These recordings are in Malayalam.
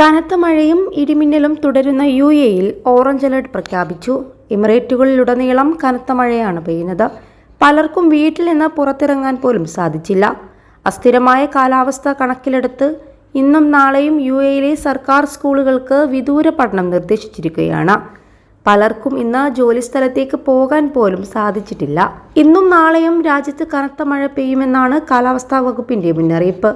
കനത്ത മഴയും ഇടിമിന്നലും തുടരുന്ന യു എയിൽ ഓറഞ്ച് അലർട്ട് പ്രഖ്യാപിച്ചു. എമിറേറ്റുകളിലുടനീളം കനത്ത മഴയാണ് പെയ്യുന്നത്. പലർക്കും വീട്ടിൽ നിന്ന് പുറത്തിറങ്ങാൻ പോലും സാധിച്ചില്ല. അസ്ഥിരമായ കാലാവസ്ഥ കണക്കിലെടുത്ത് ഇന്നും നാളെയും യു എയിലെ സർക്കാർ സ്കൂളുകൾക്ക് വിദൂര പഠനം നിർദ്ദേശിച്ചിരിക്കുകയാണ്. പലർക്കും ഇന്ന് ജോലിസ്ഥലത്തേക്ക് പോകാൻ പോലും സാധിച്ചിട്ടില്ല. ഇന്നും നാളെയും രാജ്യത്ത് കനത്ത മഴ പെയ്യുമെന്നാണ് കാലാവസ്ഥാ വകുപ്പിന്റെ മുന്നറിയിപ്പ്.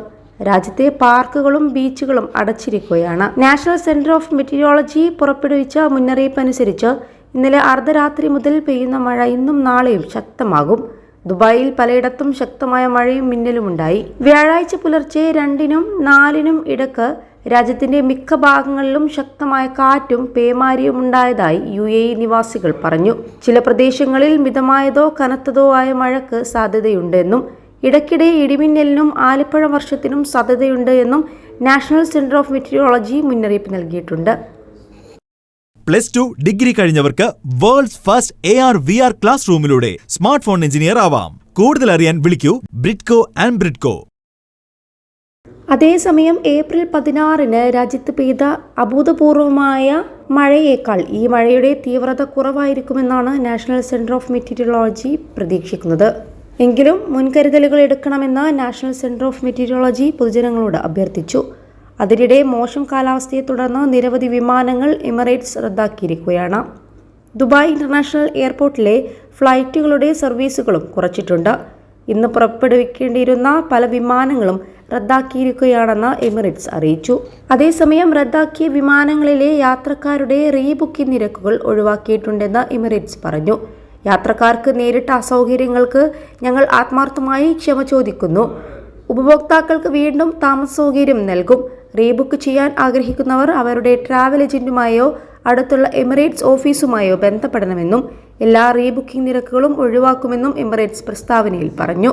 രാജ്യത്തെ പാർക്കുകളും ബീച്ചുകളും അടച്ചിരിക്കുകയാണ്. നാഷണൽ സെന്റർ ഓഫ് മെറ്റീരിയോളജി പുറപ്പെടുവിച്ച മുന്നറിയിപ്പ് അനുസരിച്ച് ഇന്നലെ അർദ്ധരാത്രി മുതൽ പെയ്യുന്ന മഴ ഇന്നും നാളെയും ശക്തമാകും. ദുബായിൽ പലയിടത്തും ശക്തമായ മഴയും മിന്നലും ഉണ്ടായി. വ്യാഴാഴ്ച പുലർച്ചെ രണ്ടിനും നാലിനും ഇടയ്ക്ക് രാജ്യത്തിന്റെ മിക്ക ഭാഗങ്ങളിലും ശക്തമായ കാറ്റും പേമാരിയും ഉണ്ടായതായി യു എ നിവാസികൾ പറഞ്ഞു. ചില പ്രദേശങ്ങളിൽ മിതമായതോ കനത്തതോ ആയ മഴയ്ക്ക് സാധ്യതയുണ്ടെന്നും ഇടയ്ക്കിടെ ഇടിമിന്നലിനും ആലിപ്പഴ വർഷത്തിനും സാധ്യതയുണ്ട് എന്നും നാഷണൽ സെന്റർ ഓഫ് മെറ്റീരിയോളജി മുന്നറിയിപ്പ് നൽകിയിട്ടുണ്ട്. Plus two degree കഴിഞ്ഞവർക്ക് world's first A R V R class റൂമിലൂടെ smart phone engineer ആവാം. കൂടുതൽ അറിയാൻ വിളിക്കൂ ബ്രിഡ്കോ ആൻഡ് ബ്രിഡ്കോ. അതേസമയം ഏപ്രിൽ പതിനാറിന് രാജ്യത്ത് പെയ്ത അഭൂതപൂർവമായ മഴയേക്കാൾ ഈ മഴയുടെ തീവ്രത കുറവായിരിക്കുമെന്നാണ് നാഷണൽ സെന്റർ ഓഫ് മെറ്റീരിയോളജി പ്രതീക്ഷിക്കുന്നത്. എങ്കിലും മുൻകരുതലുകൾ എടുക്കണമെന്ന് നാഷണൽ സെന്റർ ഓഫ് മെറ്റീരിയോളജി പൊതുജനങ്ങളോട് അഭ്യർത്ഥിച്ചു. അതിനിടെ മോശം കാലാവസ്ഥയെ തുടർന്ന് നിരവധി വിമാനങ്ങൾ എമിറേറ്റ്സ് റദ്ദാക്കിയിരിക്കുകയാണ്. ദുബായ് ഇന്റർനാഷണൽ എയർപോർട്ടിലെ ഫ്ലൈറ്റുകളുടെ സർവീസുകളും കുറച്ചിട്ടുണ്ട്. ഇന്ന് പുറപ്പെടുവിക്കേണ്ടിയിരുന്ന പല വിമാനങ്ങളും റദ്ദാക്കിയിരിക്കുകയാണെന്ന് എമിറേറ്റ്സ് അറിയിച്ചു. അതേസമയം റദ്ദാക്കിയ വിമാനങ്ങളിലെ യാത്രക്കാരുടെ റീബുക്കിംഗ് നിരക്കുകൾ ഒഴിവാക്കിയിട്ടുണ്ടെന്ന് എമിറേറ്റ്സ് പറഞ്ഞു. യാത്രക്കാർക്ക് നേരിട്ട അസൗകര്യങ്ങൾക്ക് ഞങ്ങൾ ആത്മാർത്ഥമായി ക്ഷമ ചോദിക്കുന്നു. ഉപഭോക്താക്കൾക്ക് വീണ്ടും താമസ സൗകര്യം നൽകും. റീബുക്ക് ചെയ്യാൻ ആഗ്രഹിക്കുന്നവർ അവരുടെ ട്രാവൽ ഏജന്റുമായോ അടുത്തുള്ള എമിറേറ്റ്സ് ഓഫീസുമായോ ബന്ധപ്പെടണമെന്നും എല്ലാ റീബുക്കിംഗ് നിരക്കുകളും ഒഴിവാക്കുമെന്നും എമിറേറ്റ്സ് പ്രസ്താവനയിൽ പറഞ്ഞു.